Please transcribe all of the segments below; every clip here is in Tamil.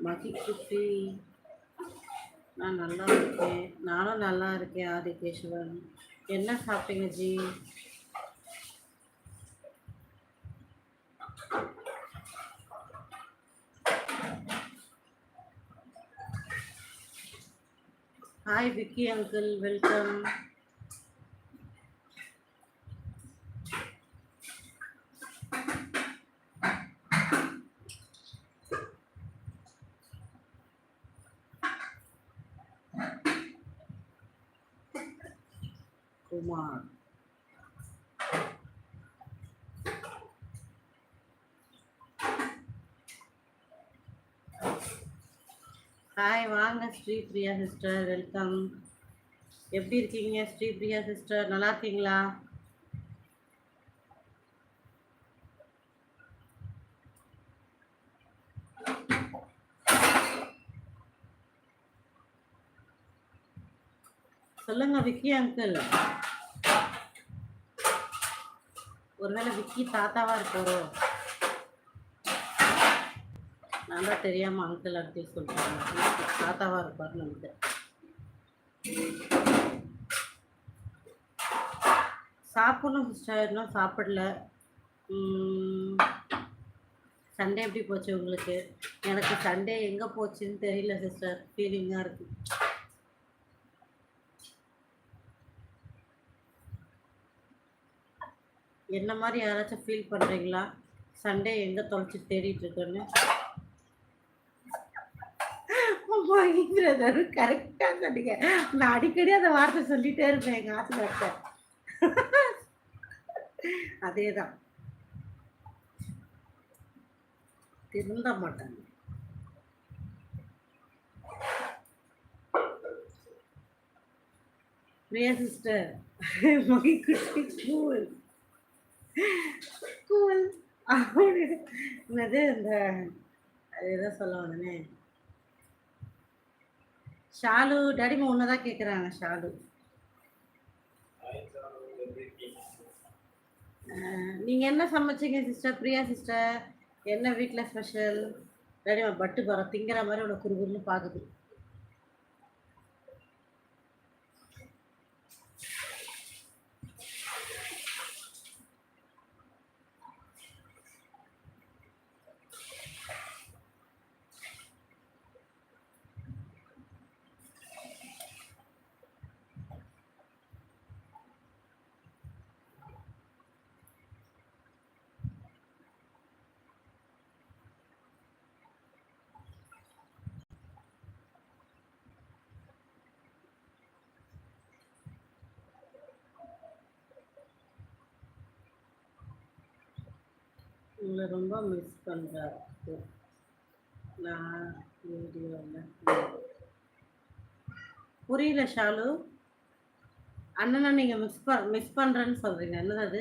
மகி நான் நல்லா இருக்கேன். நானும் நல்லா இருக்கேன் ஆதிகேஸ்வரன் என்ன சாப்பிட்டீங்க ji? Hi Vicky uncle welcome Kumar hi வாங்க ஸ்ரீ பிரியா சிஸ்டர் வெல்கம் எப்படி இருக்கீங்க ஸ்ரீ பிரியா சிஸ்டர் நல்லா இருக்கீங்களா? சொல்லுங்க விக்கி அங்கிள் ஒருவேளை விக்கி தாத்தாவா இருப்பாரோ? நான் தான் தெரியாம அங்கிள் அங்கிள் சொல்றேன் தாத்தாவா இருப்பார் நமக்கு சாப்பிடணும் சிஸ்டர் இன்னும் சாப்பிடல. சண்டே எப்படி போச்சு உங்களுக்கு? எனக்கு சண்டே எங்கே போச்சுன்னு தெரியல சிஸ்டர் ஃபீலிங்காக இருக்குது என்ன மாதிரி யாராச்சும் ஃபீல் பண்ணுறீங்களா சண்டே எங்கே தொலைச்சி தேடிட்டு இருக்கேன்னு? கரெக்டாக சொன்னீங்க. நான் அடிக்கடி அந்த வார்த்தை சொல்லிட்டே இருப்பேன் எங்கள் ஆசிரியர்கிட்ட. அதே தான் திருந்த மாட்டாங்க. பிரியா சிஸ்டர் மகி பூ இருக்கு. கூல் என்னது இந்த அது எதோ சொல்ல உடனே ஷாலு டேடிமா ஒன்னதான் தான் கேட்குறாங்க ஷாலு. நீங்கள் என்ன சமைச்சீங்க சிஸ்டர் பிரியா சிஸ்டர் என்ன வீட்டில் ஸ்பெஷல் டேடிமா பட்டு போகிற திங்கிற மாதிரி உனக்கு குறுகுறுன்னு பார்க்குது உங்களை ரொம்ப மிஸ் பண்ணுறாரு நான் வீடியோவில் புரியல ஷாலு? அண்ணனை நீங்கள் மிஸ் ப மிஸ் பண்ணுறேன்னு சொல்கிறீங்க என்னது அது?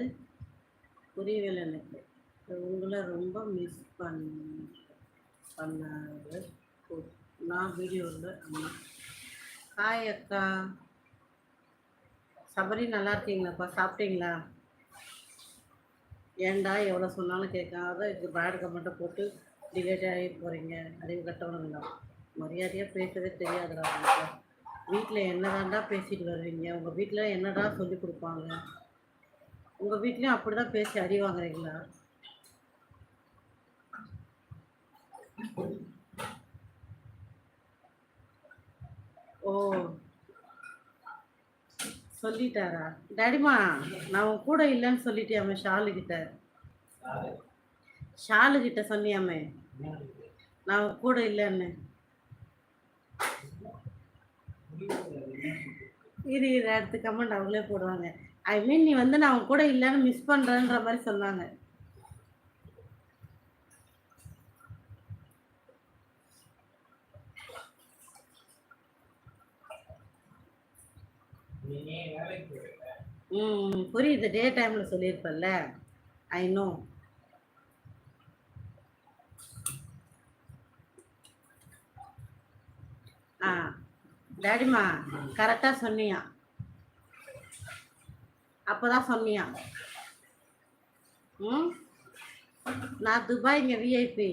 புரியவில்லை எனக்கு. உங்களை ரொம்ப மிஸ் பண்ண பண்ணாரு. நான் வீடியோவில் அம்மா. ஹாய் அக்கா. சபரி நல்லா இருக்கீங்களாப்பா? சாப்பிட்டீங்களா? ஏன்டா எவ்வளோ சொன்னாலும் கேட்காத பேட் கமெண்ட்டை போட்டு டிலேட் ஆகி போகிறீங்க அறிவு கட்டவனுங்களா? மரியாதையாக பேசுறதே தெரியாதுடா உங்களுக்கு வீட்டில் என்னதான்டா பேசிட்டு வருவீங்க? உங்கள் வீட்டில் என்னடா சொல்லி கொடுப்பாங்க? உங்கள் வீட்லேயும் அப்படி தான் பேசி அடி வாங்குறீங்களா? ஓ. சொல்லிட்டாரா? டேடிமா நான் உன் கூட இல்லைன்னு சொல்லிட்டியாமே ஷாலு கிட்ட ஷாலு கிட்ட சொன்னியாமே? நான் உன் கூட இல்லைன்னு. இரு இரு அடுத்த கமெண்ட் அவங்களே போடுவாங்க. ஐ மீன் நீ வந்து நான் உன் கூட இல்லைன்னு மிஸ் பண்ணுறேன்ற மாதிரி சொன்னாங்க. ம் புரியுது. டே டைமில் சொல்லியிருப்பல்ல. ஐ நோ ஆ டேடிமா கரெக்டாக சொன்னியா? அப்போ தான் சொன்னியா? ம்? நான் துபாய் இங்கே விஐபி